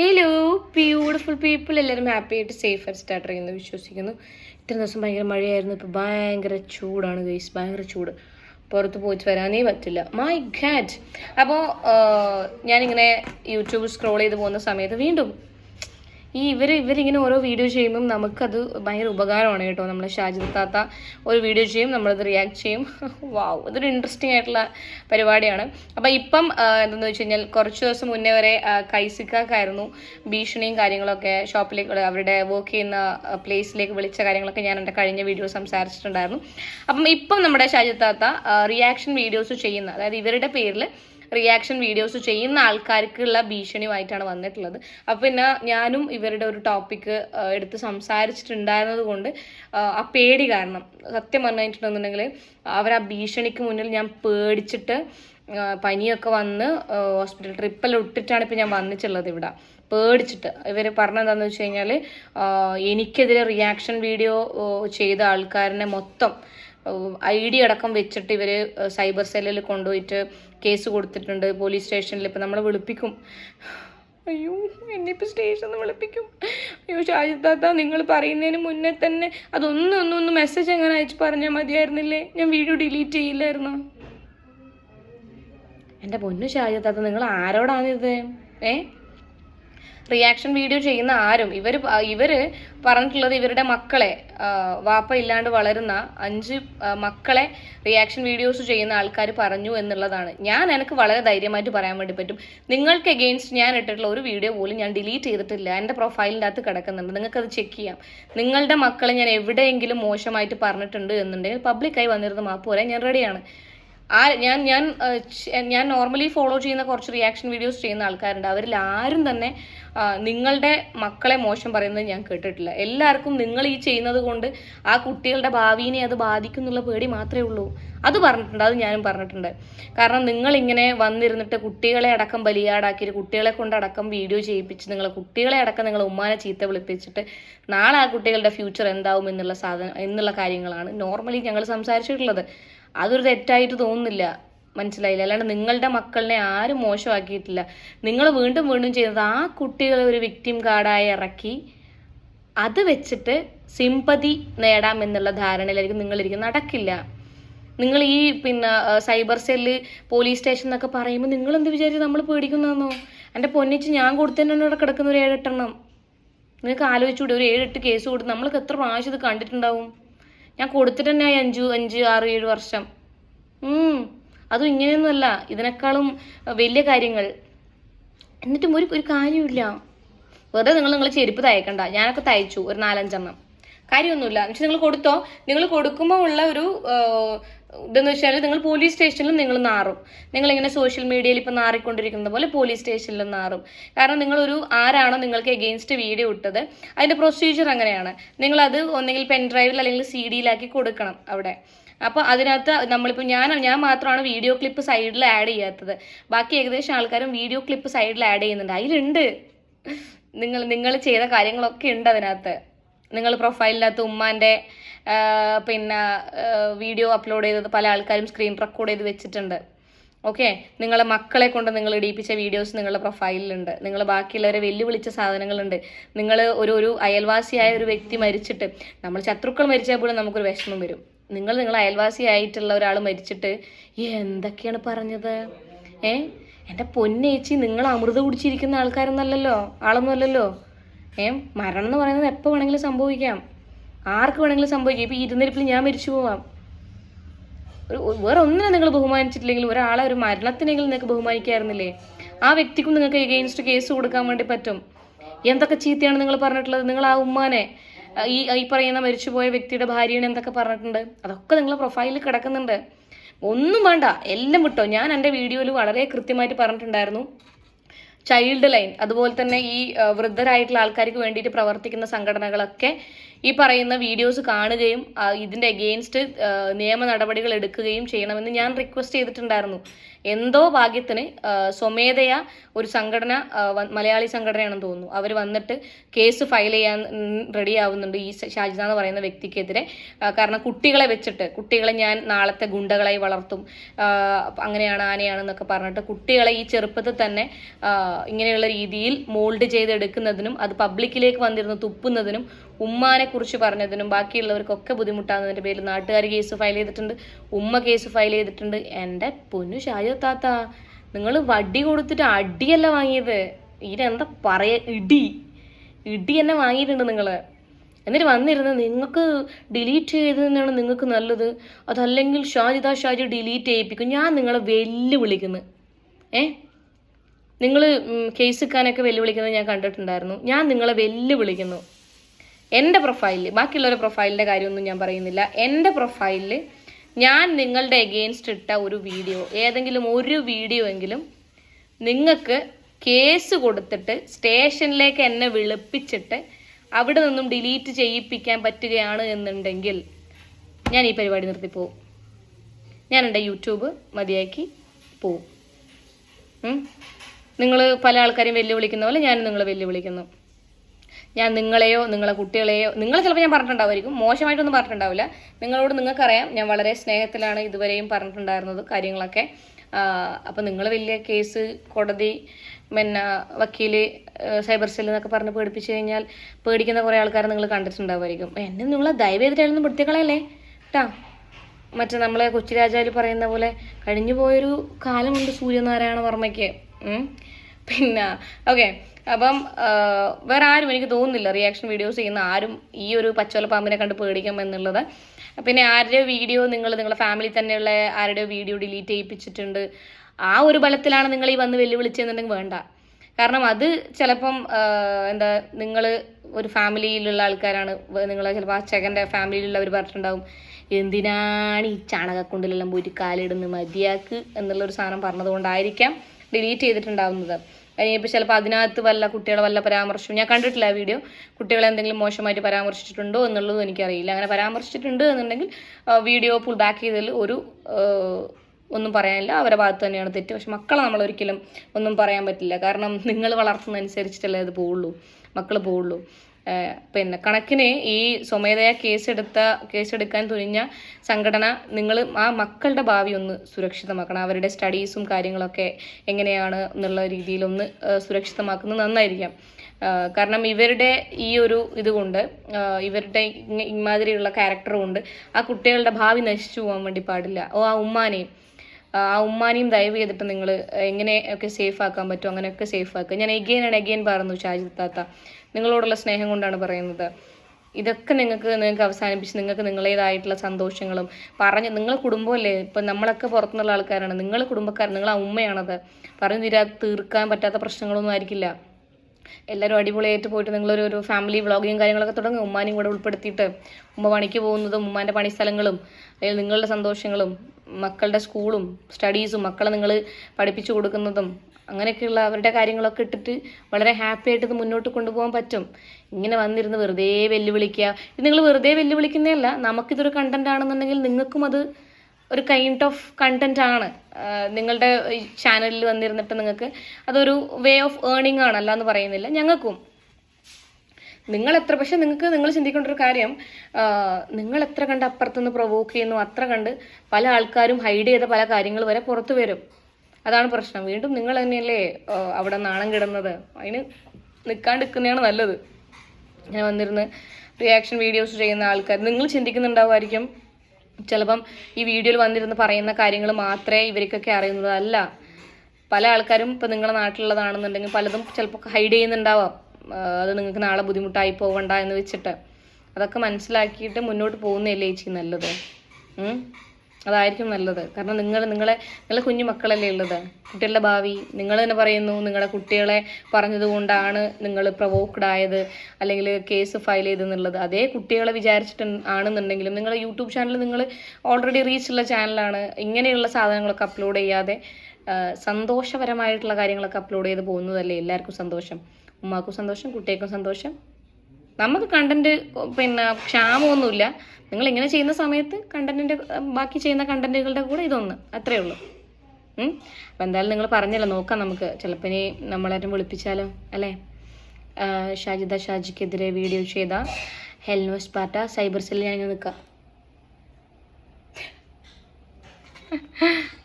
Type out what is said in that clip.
Hello beautiful people എല്ലാവരും happy ആയിട്ട് safe ആയിട്ട് സ്റ്റാർട്ട് ചെയ്യുന്നു വിശ്വസിക്കുന്നു. ഇത്ര ദിവസം ഭയങ്കര മഴയായിരുന്നു. ഇപ്പോൾ ഭയങ്കര ചൂടാണ് ഗൈസ് ഭയങ്കര ചൂട്. പുറത്ത് പോയിട്ട് വരാനേ പറ്റില്ല. മൈ ഗാഡ് അപ്പോൾ ഞാനിങ്ങനെ യൂട്യൂബ് സ്ക്രോൾ ചെയ്ത് പോകുന്ന സമയത്ത് വീണ്ടും ഈ ഇവർ ഇവരിങ്ങനെ ഓരോ വീഡിയോ ചെയ്യുമ്പം നമുക്കത് ഭയങ്കര ഉപകാരമാണ് കേട്ടോ. നമ്മൾ ഷാജിദ് താത്ത ഒരു വീഡിയോ ചെയ്യും നമ്മളത് റിയാക്ട് ചെയ്യും. വാവ് ഇതൊരു ഇൻട്രസ്റ്റിംഗ് ആയിട്ടുള്ള പരിപാടിയാണ്. അപ്പോൾ ഇപ്പം എന്തെന്ന് വെച്ച് കഴിഞ്ഞാൽ കുറച്ച് ദിവസം മുന്നേ വരെ കൈസിക്കാക്കായിരുന്നു ഭീഷണിയും കാര്യങ്ങളൊക്കെ ഷോപ്പിലേക്ക് അവരുടെ വർക്ക് ചെയ്യുന്ന പ്ലേസിലേക്ക് വിളിച്ച കാര്യങ്ങളൊക്കെ ഞാൻ എന്റെ കഴിഞ്ഞ വീഡിയോ സംസാരിച്ചിട്ടുണ്ടായിരുന്നു. അപ്പം ഇപ്പം നമ്മുടെ ഷാജിദ് താത്ത റിയാക്ഷൻ വീഡിയോസ് ചെയ്യുന്ന അതായത് ഇവരുടെ പേരിൽ റിയാക്ഷൻ വീഡിയോസ് ചെയ്യുന്ന ആൾക്കാർക്കുള്ള ഭീഷണിയുമായിട്ടാണ് വന്നിട്ടുള്ളത്. അപ്പോൾ പിന്നെ ഞാനും ഇവരുടെ ഒരു ടോപ്പിക്ക് എടുത്ത് സംസാരിച്ചിട്ടുണ്ടായിരുന്നത് കൊണ്ട് ആ, പേടി കാരണം സത്യം പറഞ്ഞിട്ടുണ്ടെന്നുണ്ടെങ്കിൽ അവർ ആ ഭീഷണിക്ക് മുന്നിൽ ഞാൻ പേടിച്ചിട്ട് പനിയൊക്കെ വന്ന് ഹോസ്പിറ്റൽ ട്രിപ്പെല്ലാം ഇട്ടിട്ടാണ് ഇപ്പോൾ ഞാൻ വന്നിട്ടുള്ളത് ഇവിടെ. പേടിച്ചിട്ട്. ഇവർ പറഞ്ഞതെന്താണെന്ന് വെച്ച് കഴിഞ്ഞാൽ എനിക്കെതിരെ റിയാക്ഷൻ വീഡിയോ ചെയ്ത ആൾക്കാരനെ മൊത്തം ഐ ഡി അടക്കം വെച്ചിട്ട് ഇവർ സൈബർ സെല്ലിൽ കൊണ്ടുപോയിട്ട് കേസ് കൊടുത്തിട്ടുണ്ട് പോലീസ് സ്റ്റേഷനിൽ. ഇപ്പം നമ്മളെ വിളിപ്പിക്കും. അയ്യോ എന്നെ ഇപ്പം സ്റ്റേഷനിൽ വിളിപ്പിക്കും. അയ്യോ ഷാജിദാത്ത നിങ്ങൾ പറയുന്നതിന് മുന്നേ തന്നെ അതൊന്നും ഒന്നും ഒന്ന് മെസ്സേജ് എങ്ങനെ അയച്ച് പറഞ്ഞാൽ മതിയായിരുന്നില്ലേ? ഞാൻ വീഡിയോ ഡിലീറ്റ് ചെയ്യില്ലായിരുന്നു? എന്റെ പൊന്നു ഷാജിദാത്ത നിങ്ങൾ ആരോടാണിത്? ഏ? റിയാക്ഷൻ വീഡിയോ ചെയ്യുന്ന ആരും ഇവർ ഇവർ പറഞ്ഞിട്ടുള്ളത് ഇവരുടെ മക്കളെ വാപ്പ ഇല്ലാണ്ട് വളരുന്ന അഞ്ച് മക്കളെ റിയാക്ഷൻ വീഡിയോസ് ചെയ്യുന്ന ആൾക്കാർ പറഞ്ഞു എന്നുള്ളതാണ്. ഞാൻ എനിക്ക് വളരെ ധൈര്യമായിട്ട് പറയാൻ വേണ്ടി പറ്റും. നിങ്ങൾക്ക് എഗെയിൻസ്റ്റ് ഞാൻ ഇട്ടിട്ടുള്ള ഒരു വീഡിയോ പോലും ഞാൻ ഡിലീറ്റ് ചെയ്തിട്ടില്ല. എന്റെ പ്രൊഫൈലിന്റെ അകത്ത് കിടക്കുന്നുണ്ട്. നിങ്ങൾക്കത് ചെക്ക് ചെയ്യാം. നിങ്ങളുടെ മക്കളെ ഞാൻ എവിടെയെങ്കിലും മോശമായിട്ട് പറഞ്ഞിട്ടുണ്ട് എന്നുണ്ടെങ്കിൽ പബ്ലിക്കായി വന്നിരുന്ന മാപ്പ് പറയാൻ ഞാൻ റെഡിയാണ് ആ ഞാൻ ഞാൻ ഞാൻ നോർമലി ഫോളോ ചെയ്യുന്ന കുറച്ച് റിയാക്ഷൻ വീഡിയോസ് ചെയ്യുന്ന ആൾക്കാരുണ്ട്. അവരിൽ ആരും തന്നെ നിങ്ങളുടെ മക്കളെ മോശം പറയുന്നത് ഞാൻ കേട്ടിട്ടില്ല. എല്ലാവർക്കും നിങ്ങൾ ഈ ചെയ്യുന്നത് കൊണ്ട് ആ കുട്ടികളുടെ ഭാവിനെ അത് ബാധിക്കും എന്നുള്ള പേടി മാത്രമേ ഉള്ളൂ. അത് പറഞ്ഞിട്ടുണ്ട് അത് ഞാനും പറഞ്ഞിട്ടുണ്ട്. കാരണം നിങ്ങൾ ഇങ്ങനെ വന്നിരുന്നിട്ട് കുട്ടികളെ അടക്കം ബലിയാടാക്കിയിട്ട് കുട്ടികളെ കൊണ്ട് അടക്കം വീഡിയോ ചെയ്യിപ്പിച്ച് നിങ്ങൾ കുട്ടികളെ അടക്കം നിങ്ങൾ ഉമ്മാനെ ചീത്ത വിളിപ്പിച്ചിട്ട് നാളെ ആ കുട്ടികളുടെ ഫ്യൂച്ചർ എന്താവും എന്നുള്ള സാധനം എന്നുള്ള കാര്യങ്ങളാണ് നോർമലി ഞങ്ങൾ സംസാരിച്ചിട്ടുള്ളത്. അതൊരു തെറ്റായിട്ട് തോന്നുന്നില്ല. മനസ്സിലായില്ല. അല്ലാണ്ട് നിങ്ങളുടെ മക്കളിനെ ആരും മോശമാക്കിയിട്ടില്ല. നിങ്ങൾ വീണ്ടും വീണ്ടും ചെയ്യുന്നത് ആ കുട്ടികളെ ഒരു വിക്ടിം കാർഡായി ഇറക്കി അത് വെച്ചിട്ട് സിമ്പതി നേടാം എന്നുള്ള ധാരണയിലായിരിക്കും നിങ്ങളിരിക്കുന്നത്. നടക്കില്ല. നിങ്ങൾ ഈ പിന്നെ സൈബർ സെല്ല് പോലീസ് സ്റ്റേഷൻ എന്നൊക്കെ പറയുമ്പോൾ നിങ്ങൾ എന്ത് വിചാരിച്ചു നമ്മൾ പേടിക്കുന്നതെന്നോ? എന്റെ പൊന്നിച്ച് ഞാൻ കൊടുത്തന്നെ ഇവിടെ കിടക്കുന്ന ഒരു ഏഴെട്ടെണ്ണം. നിങ്ങൾക്ക് ആലോചിച്ചുകൂടെ ഒരു ഏഴെട്ട് കേസ് കൊടുത്ത് നമ്മൾക്ക് എത്ര പ്രാവശ്യം ഇത് കണ്ടിട്ടുണ്ടാവും? ഞാൻ കൊടുത്തിട്ട് തന്നെ അഞ്ചു അഞ്ച് ആറ് ഏഴ് വർഷം. അതും ഇങ്ങനെയൊന്നുമല്ല. ഇതിനേക്കാളും വലിയ കാര്യങ്ങൾ. എന്നിട്ടും ഒരു ഒരു കാര്യമില്ല വെറുതെ നിങ്ങൾ നിങ്ങൾ ചെരുപ്പ് തയ്ക്കണ്ട ഞാനൊക്കെ തയ്ച്ചു. ഒരു നാലഞ്ചെണ്ണം. കാര്യമൊന്നുമില്ല. എന്നുവെച്ചാൽ നിങ്ങൾ കൊടുത്തോ? നിങ്ങൾ കൊടുക്കുമ്പോൾ ഉള്ള ഒരു ഇതെന്ന് വെച്ചാൽ നിങ്ങൾ പോലീസ് സ്റ്റേഷനിലും നിങ്ങൾ നാറും. നിങ്ങളിങ്ങനെ സോഷ്യൽ മീഡിയയിൽ ഇപ്പം നാറിക്കൊണ്ടിരിക്കുന്നത് പോലെ പോലീസ് സ്റ്റേഷനിലും നാറും. കാരണം നിങ്ങളൊരു ആരാണോ നിങ്ങൾക്ക് എഗെയിൻസ്റ്റ് വീഡിയോ ഇട്ടത് അതിന്റെ പ്രൊസീജിയർ അങ്ങനെയാണ്. നിങ്ങളത് ഒന്നെങ്കിൽ പെൻ ഡ്രൈവിൽ അല്ലെങ്കിൽ സി ഡിയിലാക്കി കൊടുക്കണം അവിടെ. അപ്പോൾ അതിനകത്ത് നമ്മളിപ്പോൾ ഞാൻ ഞാൻ മാത്രമാണ് വീഡിയോ ക്ലിപ്പ് സൈഡിൽ ആഡ് ചെയ്യാത്തത്. ബാക്കി ഏകദേശം ആൾക്കാരും വീഡിയോ ക്ലിപ്പ് സൈഡിൽ ആഡ് ചെയ്യുന്നുണ്ട്. അതിലുണ്ട്. നിങ്ങൾ നിങ്ങൾ ചെയ്ത കാര്യങ്ങളൊക്കെ ഉണ്ട് അതിനകത്ത്. നിങ്ങൾ പ്രൊഫൈലിനകത്ത് ഉമ്മാന്റെ പിന്നെ വീഡിയോ അപ്ലോഡ് ചെയ്തത് പല ആൾക്കാരും സ്ക്രീൻ റെക്കോർഡ് ചെയ്ത് വെച്ചിട്ടുണ്ട്. ഓക്കെ നിങ്ങളെ മക്കളെ കൊണ്ട് നിങ്ങൾ ഇടിയിപ്പിച്ച വീഡിയോസ് നിങ്ങളുടെ പ്രൊഫൈലിലുണ്ട് നിങ്ങൾ ബാക്കിയുള്ളവരെ വെല്ലുവിളിച്ച സാധനങ്ങളുണ്ട്. നിങ്ങൾ ഒരു ഒരു അയൽവാസിയായ ഒരു വ്യക്തി മരിച്ചിട്ട് നമ്മൾ ശത്രുക്കൾ മരിച്ചാൽ പോലും നമുക്കൊരു വിഷമം വരും. നിങ്ങൾ നിങ്ങൾ അയൽവാസിയായിട്ടുള്ള ഒരാൾ മരിച്ചിട്ട് എന്തൊക്കെയാണ് പറഞ്ഞത്? ഏ? എന്റെ പൊന്നേച്ചി നിങ്ങൾ അമൃത കുടിച്ചിരിക്കുന്ന ആൾക്കാരൊന്നല്ലല്ലോ ആളൊന്നുമല്ലല്ലോ ഏ? മരണം എന്ന് പറയുന്നത് എപ്പോൾ വേണമെങ്കിലും സംഭവിക്കാം. ആർക്ക് വേണമെങ്കിലും സംഭവിക്കാം. ഇപ്പം ഇരുന്നിരിപ്പിൽ ഞാൻ മരിച്ചു പോവാം. ഒരു വേറെ ഒന്നിനെ നിങ്ങൾ ബഹുമാനിച്ചിട്ടില്ലെങ്കിൽ ഒരാളെ ഒരു മരണത്തിനെങ്കിലും നിങ്ങൾക്ക് ബഹുമാനിക്കായിരുന്നില്ലേ? ആ വ്യക്തിക്കും നിങ്ങൾക്ക് എഗെയിൻസ്റ്റ് കേസ് കൊടുക്കാൻ വേണ്ടി പറ്റും. എന്തൊക്കെ ചീത്തയാണ് നിങ്ങൾ പറഞ്ഞിട്ടുള്ളത്? നിങ്ങൾ ആ ഉമ്മാനെ ഈ ഈ പറയുന്ന മരിച്ചുപോയ വ്യക്തിയുടെ ഭാര്യയാണ് എന്തൊക്കെ പറഞ്ഞിട്ടുണ്ട്? അതൊക്കെ നിങ്ങൾ പ്രൊഫൈലിൽ കിടക്കുന്നുണ്ട്. ഒന്നും വേണ്ട എല്ലാം വിട്ടോ. ഞാൻ എന്റെ വീഡിയോയിൽ വളരെ കൃത്യമായിട്ട് പറഞ്ഞിട്ടുണ്ടായിരുന്നു. ചൈൽഡ് ലൈൻ അതുപോലെ തന്നെ ഈ വൃദ്ധരായിട്ടുള്ള ആൾക്കാർക്ക് വേണ്ടിയിട്ട് പ്രവർത്തിക്കുന്ന സംഘടനകളൊക്കെ ഈ പറയുന്ന വീഡിയോസ് കാണുകയും ഇതിന്റെ അഗെയിൻസ്റ്റ് നിയമ നടപടികൾ എടുക്കുകയും ചെയ്യണമെന്ന് ഞാൻ റിക്വസ്റ്റ് ചെയ്തിട്ടുണ്ടായിരുന്നു. എന്തോ ഭാഗ്യത്തിന് സ്വമേധയ ഒരു സംഘടന മലയാളി സംഘടനയാണെന്ന് തോന്നുന്നു. അവർ വന്നിട്ട് കേസ് ഫയൽ ചെയ്യാൻ റെഡി ആവുന്നുണ്ട് ഈ ഷാജിദ എന്ന് പറയുന്ന വ്യക്തിക്കെതിരെ. കാരണം കുട്ടികളെ വെച്ചിട്ട് കുട്ടികളെ ഞാൻ നാളത്തെ ഗുണ്ടകളായി വളർത്തും അങ്ങനെയാണ് ആനയാണെന്നൊക്കെ പറഞ്ഞിട്ട് കുട്ടികളെ ഈ ചെറുപ്പത്തിൽ തന്നെ ഇങ്ങനെയുള്ള രീതിയിൽ മോൾഡ് ചെയ്തെടുക്കുന്നതിനും അത് പബ്ലിക്കിലേക്ക് വന്നിരുന്ന് തുപ്പുന്നതിനും ഉമ്മാനെ കുറിച്ച് പറഞ്ഞതിനും ബാക്കിയുള്ളവർക്കൊക്കെ ബുദ്ധിമുട്ടാകുന്നതിന്റെ പേരിൽ നാട്ടുകാർ കേസ് ഫയൽ ചെയ്തിട്ടുണ്ട്. ഉമ്മ കേസ് ഫയൽ ചെയ്തിട്ടുണ്ട്. എന്റെ പൊന്നു ഷാജോ താത്ത നിങ്ങൾ വടി കൊടുത്തിട്ട് അടിയല്ല വാങ്ങിയത്. ഇതിനെന്താ പറയ? ഇടി. ഇടി തന്നെ വാങ്ങിയിട്ടുണ്ട് നിങ്ങൾ എന്നിട്ട് വന്നിരുന്നത് നിങ്ങൾക്ക് ഡിലീറ്റ് ചെയ്തതെന്നാണ് നിങ്ങൾക്ക് നല്ലത്. അതല്ലെങ്കിൽ ഷാജിത ഷാജി ഡിലീറ്റ് ചെയ്യിപ്പിക്കും. ഞാൻ നിങ്ങളെ വെല്ലുവിളിക്കുന്നു. ഏ? നിങ്ങൾ കേസ് വെക്കാനൊക്കെ വെല്ലുവിളിക്കുന്നത് ഞാൻ കണ്ടിട്ടുണ്ടായിരുന്നു. ഞാൻ നിങ്ങളെ വെല്ലുവിളിക്കുന്നു. എന്റെ പ്രൊഫൈലിൽ ബാക്കിയുള്ളവരുടെ പ്രൊഫൈലിന്റെ കാര്യമൊന്നും ഞാൻ പറയുന്നില്ല. എന്റെ പ്രൊഫൈലിൽ ഞാൻ നിങ്ങളുടെ എഗെയിൻസ്റ്റ് ഇട്ട ഒരു വീഡിയോ ഏതെങ്കിലും ഒരു വീഡിയോ എങ്കിലും നിങ്ങൾക്ക് കേസ് കൊടുത്തിട്ട് സ്റ്റേഷനിലേക്ക് എന്നെ വിളിപ്പിച്ചിട്ട് അവിടെ നിന്നും ഡിലീറ്റ് ചെയ്യിപ്പിക്കാൻ പറ്റുകയാണ് എന്നുണ്ടെങ്കിൽ ഞാൻ ഈ പരിപാടി നിർത്തിപ്പോവും ഞാൻ എന്റെ യൂട്യൂബ് മതിയാക്കി പോവും. നിങ്ങൾ പല ആൾക്കാരെയും വെല്ലുവിളിക്കുന്ന പോലെ ഞാൻ നിങ്ങളെ വെല്ലുവിളിക്കുന്നു. ഞാൻ നിങ്ങളെയോ നിങ്ങളെ കുട്ടികളെയോ നിങ്ങൾ ചിലപ്പോൾ ഞാൻ പറഞ്ഞിട്ടുണ്ടാവുമായിരിക്കും. മോശമായിട്ടൊന്നും പറഞ്ഞിട്ടുണ്ടാവില്ല. നിങ്ങളോട് നിങ്ങൾക്കറിയാം ഞാൻ വളരെ സ്നേഹത്തിലാണ് ഇതുവരെയും പറഞ്ഞിട്ടുണ്ടായിരുന്നത് കാര്യങ്ങളൊക്കെ. അപ്പം നിങ്ങൾ വലിയ കേസ് കോടതി പിന്നെ വക്കീൽ സൈബർ സെൽ എന്നൊക്കെ പറഞ്ഞ് പേടിപ്പിച്ച് കഴിഞ്ഞാൽ പേടിക്കുന്ന കുറേ ആൾക്കാരെ നിങ്ങൾ കണ്ടിട്ടുണ്ടാവുമായിരിക്കും. എന്നെ നിങ്ങൾ ദയവ് ചെയ്തിട്ടായിരുന്നു പെടുത്തിക്കളയല്ലേ കേട്ടാ മറ്റേ നമ്മളെ കൊച്ചിരാജാവിൽ പറയുന്ന പോലെ കഴിഞ്ഞു പോയൊരു കാലമുണ്ട് സൂര്യനാരായണ വർമ്മയ്ക്ക് പിന്നെ ഓക്കെ. അപ്പം വേറെ ആരും എനിക്ക് തോന്നുന്നില്ല റിയാക്ഷൻ വീഡിയോസ് ചെയ്യുന്ന ആരും ഈ ഒരു പച്ചോല പാമ്പിനെ കണ്ട് പേടിക്കും എന്നുള്ളത്. പിന്നെ ആരുടെ വീഡിയോ നിങ്ങൾ നിങ്ങളുടെ ഫാമിലി തന്നെയുള്ള ആരുടെ വീഡിയോ ഡിലീറ്റ് ചെയ്യിപ്പിച്ചിട്ടുണ്ട്? ആ ഒരു ബലത്തിലാണ് നിങ്ങൾ ഈ വന്ന് വെല്ലുവിളിച്ചെന്നുണ്ടെങ്കിൽ വേണ്ട. കാരണം അത് ചിലപ്പം എന്താ നിങ്ങൾ ഒരു ഫാമിലിയിലുള്ള ആൾക്കാരാണ്. നിങ്ങൾ ചിലപ്പോൾ ആ ചെക്കന്റെ ഫാമിലിയിലുള്ളവർ പറഞ്ഞിട്ടുണ്ടാവും എന്തിനാണ് ഈ ചാണകക്കുണ്ടിലെല്ലാം പോയിട്ട് കാലിടുന്ന് മതിയാക്ക് എന്നുള്ളൊരു സാധനം പറഞ്ഞതുകൊണ്ടായിരിക്കാം ഡിലീറ്റ് ചെയ്തിട്ടുണ്ടാവുന്നത്. ഇനിയിപ്പോൾ ചിലപ്പോൾ അതിനകത്ത് വല്ല കുട്ടികളെ വല്ല പരാമർശവും ഞാൻ കണ്ടിട്ടില്ല ആ വീഡിയോ. കുട്ടികളെ എന്തെങ്കിലും മോശമായിട്ട് പരാമർശിച്ചിട്ടുണ്ടോ എന്നുള്ളതും എനിക്കറിയില്ല. അങ്ങനെ പരാമർശിച്ചിട്ടുണ്ട് എന്നുണ്ടെങ്കിൽ വീഡിയോ പുൾ ബാക്ക് ചെയ്തതിൽ ഒരു ഒന്നും പറയാനില്ല. അവരുടെ ഭാഗത്ത് തന്നെയാണ് തെറ്റ്. പക്ഷെ മക്കളെ നമ്മൾ ഒരിക്കലും ഒന്നും പറയാൻ പറ്റില്ല. കാരണം നിങ്ങൾ വളർത്തുന്നതനുസരിച്ചിട്ടല്ലേ അത് പോവുള്ളൂ. മക്കൾ പോവുള്ളൂ. പിന്നെ കണക്കിനെ ഈ സ്വമേധയാ കേസെടുത്ത കേസെടുക്കാൻ തുനിഞ്ഞ സംഘടന നിങ്ങൾ ആ മക്കളുടെ ഭാവി ഒന്ന് സുരക്ഷിതമാക്കണം. അവരുടെ സ്റ്റഡീസും കാര്യങ്ങളൊക്കെ എങ്ങനെയാണ് എന്നുള്ള രീതിയിലൊന്ന് സുരക്ഷിതമാക്കുന്നത് നന്നായിരിക്കാം. കാരണം ഇവരുടെ ഈ ഒരു ഇതുകൊണ്ട് ഇവരുടെ ഇമാതിരിയുള്ള ക്യാരക്ടർ കൊണ്ട് ആ കുട്ടികളുടെ ഭാവി നശിച്ചു പോകാൻ വേണ്ടി പാടില്ല. ഓ ആ ഉമ്മാനെയും. ആ ഉമ്മാനെയും ദയവ് ചെയ്തിട്ട് നിങ്ങൾ എങ്ങനെയൊക്കെ സേഫ് ആക്കാൻ പറ്റും അങ്ങനെയൊക്കെ സേഫ് ആക്കുക. ഞാൻ എഗെയിൻ ആൻഡ് എഗെയിൻ പറഞ്ഞു ഷാജിദ് താത്ത. നിങ്ങളോടുള്ള സ്നേഹം കൊണ്ടാണ് പറയുന്നത്. ഇതൊക്കെ നിങ്ങൾക്ക് നിങ്ങൾക്ക് അവസാനിപ്പിച്ച് നിങ്ങൾക്ക് നിങ്ങളേതായിട്ടുള്ള സന്തോഷങ്ങളും പറഞ്ഞ് നിങ്ങൾ കുടുംബമല്ലേ? ഇപ്പം നമ്മളൊക്കെ പുറത്തുനിന്നുള്ള ആൾക്കാരാണ്. നിങ്ങൾ കുടുംബക്കാർ നിങ്ങൾ ആ ഉമ്മയാണത്. പറഞ്ഞു തീരാ തീർക്കാൻ പറ്റാത്ത പ്രശ്നങ്ങളൊന്നും ആയിരിക്കില്ല. എല്ലാവരും അടിപൊളിയായിട്ട് പോയിട്ട് നിങ്ങളൊരു ഒരു ഫാമിലി വ്ളോഗിങ് കാര്യങ്ങളൊക്കെ തുടങ്ങി. ഉമ്മാനും കൂടെ ഉൾപ്പെടുത്തിയിട്ട് ഉമ്മ പണിക്ക് പോകുന്നതും ഉമ്മാന്റെ പണി സ്ഥലങ്ങളും അല്ലെങ്കിൽ നിങ്ങളുടെ സന്തോഷങ്ങളും മക്കളുടെ സ്കൂളും സ്റ്റഡീസും മക്കളെ നിങ്ങൾ പഠിപ്പിച്ചു കൊടുക്കുന്നതും അങ്ങനെയൊക്കെയുള്ള അവരുടെ കാര്യങ്ങളൊക്കെ ഇട്ടിട്ട് വളരെ ഹാപ്പി ആയിട്ട് ഇത് മുന്നോട്ട് കൊണ്ടുപോകാൻ പറ്റും. ഇങ്ങനെ വന്നിരുന്ന് വെറുതെ വെല്ലുവിളിക്കുക. ഇത് നിങ്ങൾ വെറുതെ വെല്ലുവിളിക്കുന്നതല്ല നമുക്കിതൊരു കണ്ടന്റ് ആണെന്നുണ്ടെങ്കിൽ നിങ്ങൾക്കും അത് ഒരു കൈൻഡ് ഓഫ് കണ്ടന്റ് ആണ് നിങ്ങളുടെ ചാനലിൽ വന്നിരുന്നിട്ട് നിങ്ങൾക്ക്. അതൊരു വേ ഓഫ് ഏണിംഗ് ആണ് അല്ല എന്ന് പറയുന്നില്ല. ഞങ്ങൾക്കും. നിങ്ങൾ എത്ര പക്ഷെ നിങ്ങൾക്ക് നിങ്ങൾ ചിന്തിക്കേണ്ട ഒരു കാര്യം നിങ്ങൾ എത്ര കണ്ട് അപ്പുറത്തുനിന്ന് പ്രൊവോക്ക് ചെയ്യുന്നു അത്ര കണ്ട് പല ആൾക്കാരും ഹൈഡ് ചെയ്ത പല കാര്യങ്ങൾ വരെ പുറത്തു വരും. അതാണ് പ്രശ്നം. വീണ്ടും നിങ്ങൾ തന്നെയല്ലേ അവിടെ നാണം കിടുന്നത്? അതിന് നിൽക്കാണ്ടിരിക്കുന്നതാണ് നല്ലത്. ഞാൻ വന്നിരുന്ന് റിയാക്ഷൻ വീഡിയോസ് ചെയ്യുന്ന ആൾക്കാർ നിങ്ങൾ ചിന്തിക്കുന്നുണ്ടാവുമായിരിക്കും. ചിലപ്പം ഈ വീഡിയോയിൽ വന്നിരുന്ന് പറയുന്ന കാര്യങ്ങൾ മാത്രമേ ഇവർക്കൊക്കെ അറിയുന്നതല്ല. പല ആൾക്കാരും ഇപ്പം നിങ്ങളുടെ നാട്ടിലുള്ളതാണെന്നുണ്ടെങ്കിൽ പലതും ചിലപ്പോൾ ഹൈഡ് ചെയ്യുന്നുണ്ടാവാം. അത് നിങ്ങൾക്ക് നാളെ ബുദ്ധിമുട്ടായി പോകണ്ട എന്ന് വെച്ചിട്ട്. അതൊക്കെ മനസ്സിലാക്കിയിട്ട് മുന്നോട്ട് പോകുന്നതല്ലേ ചേച്ചി നല്ലത്? അതായിരിക്കും നല്ലത്. കാരണം നിങ്ങൾ നിങ്ങളെ നിങ്ങളെ കുഞ്ഞു മക്കളല്ലേ ഉള്ളത്. കുട്ടികളുടെ ഭാവി നിങ്ങൾ തന്നെ പറയുന്നു നിങ്ങളുടെ കുട്ടികളെ പറഞ്ഞതുകൊണ്ടാണ് നിങ്ങൾ പ്രൊവോക്ഡ് ആയത് അല്ലെങ്കിൽ കേസ് ഫയൽ ചെയ്തെന്നുള്ളത് അതേ കുട്ടികളെ വിചാരിച്ചിട്ട് ആണെന്നുണ്ടെങ്കിലും നിങ്ങളുടെ യൂട്യൂബ് ചാനൽ നിങ്ങൾ ഓൾറെഡി റീച്ച് ഉള്ള ചാനലാണ് ഇങ്ങനെയുള്ള സാധനങ്ങളൊക്കെ അപ്ലോഡ് ചെയ്യാതെ സന്തോഷപരമായിട്ടുള്ള കാര്യങ്ങളൊക്കെ അപ്ലോഡ് ചെയ്ത് പോകുന്നതല്ലേ എല്ലാവർക്കും സന്തോഷം. ഉമ്മാക്കും സന്തോഷം കുട്ടികൾക്കും സന്തോഷം. നമുക്ക് കണ്ടന്റ് പിന്നെ ക്ഷാമമൊന്നുമില്ല. നിങ്ങൾ ഇങ്ങനെ ചെയ്യുന്ന സമയത്ത് കണ്ടന്റിന്റെ ബാക്കി ചെയ്യുന്ന കണ്ടന്റുകളുടെ കൂടെ ഇതൊന്ന് അത്രേ ഉള്ളൂ. അപ്പം എന്തായാലും നിങ്ങൾ പറഞ്ഞല്ലോ നോക്കാം നമുക്ക്. ചിലപ്പോൾ ഇനി നമ്മളാരും വിളിപ്പിച്ചാലോ അല്ലേ? ഷാജിദ ഷാജിക്കെതിരെ വീഡിയോ ചെയ്ത ഹെൽനോസ് പാറ്റ സൈബർ സെല്ലിൽ ഞാൻ നിൽക്കാം